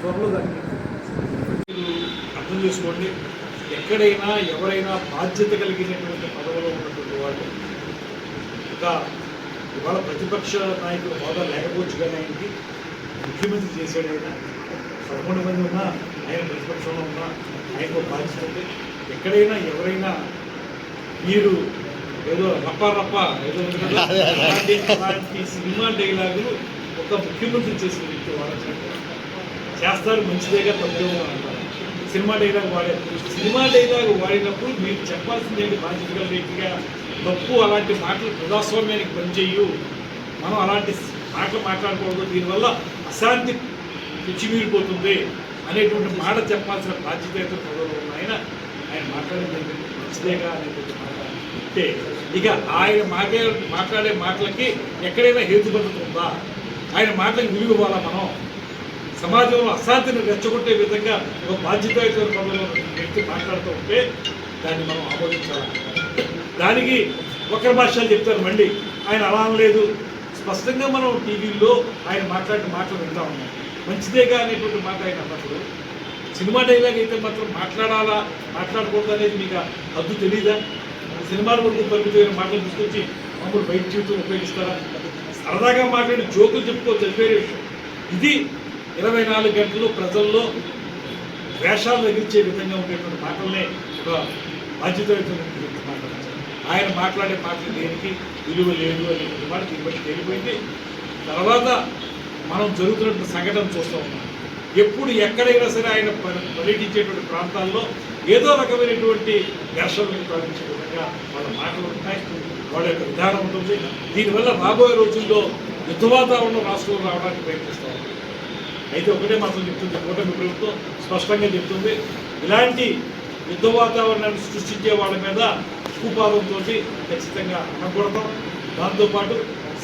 త్వరలో మీరు అర్థం చేసుకోండి. ఎక్కడైనా ఎవరైనా బాధ్యత కలిగినటువంటి పదవిలో ఉన్నటువంటి వాళ్ళు ఇంకా ఇవాళ ప్రతిపక్ష నాయకుడు హోదా లేకపోవచ్చు కానీ ఆయనకి ముఖ్యమంత్రి చేశాడు ఆయన పదకొండు మంది ఉన్నా ఆయన ప్రతిపక్షంలో ఉన్నా ఆయనకు బాధ్యత ఉంది. ఎక్కడైనా ఎవరైనా మీరు ఏదో రప్ప రప్ప ఏదో అలాంటి సినిమా డైలాగులు ఒక ముఖ్యమంత్రి చేసిన వ్యక్తి వాడచ్చు చేస్తారు మంచిదేగా తప్పేమో అంటారు. సినిమా డైలాగ్ వాడారు సినిమా డైలాగ్ వాడినప్పుడు మీరు చెప్పాల్సింది ఏంటి? బాధ్యతగా వ్యక్తిగా తప్పు అలాంటి మాటలు ప్రజాస్వామ్యానికి పనిచేయు మనం అలాంటి మాటలు మాట్లాడకూడదు. దీనివల్ల అశాంతి పిచ్చిమీరిపోతుంది అనేటువంటి మాట చెప్పాల్సిన బాధ్యత అయితే ప్రజలు ఆయన ఆయన మాట్లాడేది మంచిదేగా అనేటువంటి మాట. అంటే ఇక ఆయన మాట్లాడే మాట్లాడే మాటలకి ఎక్కడైనా హేతుబద్ధత ఉందా? ఆయన మాటలకు విలువ ఇవ్వాలా మనం? సమాజంలో అశాంతిని రెచ్చగొట్టే విధంగా ఒక బాధ్యతాయుత పదంలో వ్యక్తి మాట్లాడుతూ ఉంటే దాన్ని మనం ఆమోదించాలి? దానికి ఒకరి భాషలు చెప్తారు మళ్ళీ. ఆయన అలా లేదు స్పష్టంగా మనం టీవీలో ఆయన మాట్లాడిన మాటలు వింటా ఉన్నాం. మంచిదేగా అనేటువంటి మాట ఆయన అన్నప్పుడు సినిమా డైలాగ్ అయితే మాత్రం మాట్లాడాలా మాట్లాడకూడదు అనేది మీకు అద్దు హద్దు తెలీదా? సినిమాల వరకు పరిమితమైన మాటలు తీసుకొచ్చి మామూలు బయట జీవితం ఉపయోగిస్తారా? సరదాగా మాట్లాడి జోకులు చెప్పుకోవచ్చు అది వేరే విషయం. ఇది ఇరవై నాలుగు గంటలు ప్రజల్లో వేషాలు తగిలించే విధంగా ఉండేటువంటి మాటలనే ఒక బాధ్యతయుతమైనటువంటి వ్యక్తి మాట్లాడారు. ఆయన మాట్లాడే మాటలు దేనికి విలువ లేదు అనేటువంటి మాట దీన్ని తెలిపోయింది. తర్వాత మనం జరుగుతున్నటువంటి సంఘటన చూస్తూ ఉన్నాం. ఎప్పుడు ఎక్కడైనా సరే ఆయన పర్యటించేటువంటి ప్రాంతాల్లో ఏదో రకమైనటువంటి ఘర్షణలు ప్రారంభించే విధంగా వాళ్ళ మాటలు ఉంటాయి. వాళ్ళ యొక్క విధానం ఉంటుంది. దీనివల్ల రాబోయే రోజుల్లో యుద్ధ వాతావరణం రాష్ట్రంలో రావడానికి ప్రయత్నిస్తూ అయితే ఒకటే మాత్రం చెప్తుంది కూటమి ప్రభుత్వం స్పష్టంగా చెప్తుంది. ఇలాంటి యుద్ధ వాతావరణాన్ని సృష్టించే వాళ్ళ మీద ఉక్కుపాదంతో ఖచ్చితంగా అనకూడతాం దాంతోపాటు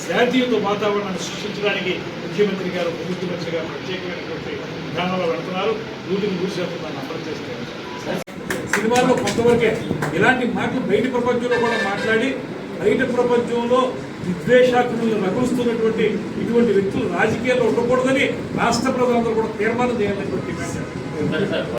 శాంతియుత వాతావరణాన్ని సృష్టించడానికి ముఖ్యమంత్రి గారు ముఖ్యమంత్రి గారు ప్రత్యేకమైనటువంటి విధానంలో పెడుతున్నారు. నూటికి నూరు శాతం దాన్ని అమలు చేస్తారు సినిమాల్లో కొంతవరకే ఇలాంటి మాటలు బయట ప్రపంచంలో కూడా మాట్లాడి బయట ప్రపంచంలో విద్వేషాత్మలు రగులుస్తున్నటువంటి ఇటువంటి వ్యక్తులు రాజకీయాల్లో ఉండకూడదని రాష్ట్ర ప్రజలందరూ కూడా తీర్మానం చేయాలనేటువంటి